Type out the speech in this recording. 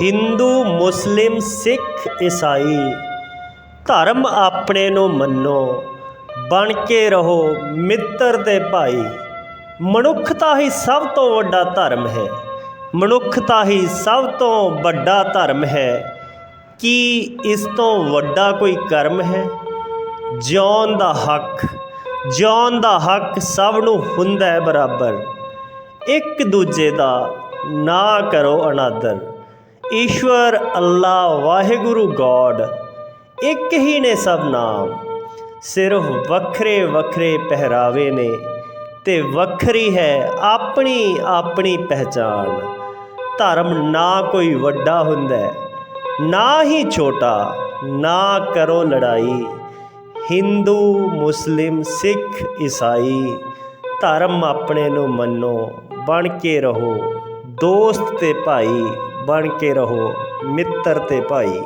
ਹਿੰਦੂ, ਮੁਸਲਿਮ, ਸਿੱਖ, ਈਸਾਈ, ਧਰਮ ਆਪਣੇ ਨੂੰ ਮੰਨੋ, ਬਣ ਕੇ ਰਹੋ ਮਿੱਤਰ ਤੇ ਭਾਈ। ਮਨੁੱਖਤਾ ਹੀ ਸਭ ਤੋਂ ਵੱਡਾ ਧਰਮ ਹੈ। ਮਨੁੱਖਤਾ ਹੀ ਸਭ ਤੋਂ ਵੱਡਾ ਧਰਮ ਹੈ। ਕੀ ਇਸ ਤੋਂ ਵੱਡਾ ਕੋਈ ਕਰਮ ਹੈ? ਜਿਉਣ ਦਾ ਹੱਕ, ਜਿਉਣ ਦਾ ਹੱਕ ਸਭ ਨੂੰ ਹੁੰਦਾ ਹੈ ਬਰਾਬਰ। ਇੱਕ ਦੂਜੇ ਦਾ ਨਾ ਕਰੋ ਅਨਾਦਰ। ਈਸ਼ਵਰ ਅੱਲਾ ਵਾਹਿਗੁਰੂ, ਗੋਡ, ਇੱਕ ਹੀ ਨੇ ਸਭ ਨਾਮ। ਸਿਰਫ ਵੱਖਰੇ ਵੱਖਰੇ ਪਹਿਰਾਵੇ ਨੇ ਤੇ ਵੱਖਰੀ ਹੈ ਆਪਣੀ ਆਪਣੀ ਪਹਿਚਾਨ ਧਰਮ ਨਾ ਕੋਈ ਵੱਡਾ ਹੁੰਦਾ ਨਾ ਹੀ ਛੋਟਾ, ਨਾ ਕਰੋ ਲੜਾਈ। ਹਿੰਦੂ, ਮੁਸਲਿਮ, ਸਿੱਖ, ਈਸਾਈ, ਧਰਮ ਆਪਣੇ ਨੂੰ ਮੰਨੋ, ਬਣ ਕੇ ਰਹੋ, ਦੋਸਤ ਤੇ ਭਾਈ। ਬਣ ਕੇ ਰਹੋ ਮਿੱਤਰ ਤੇ ਭਾਈ।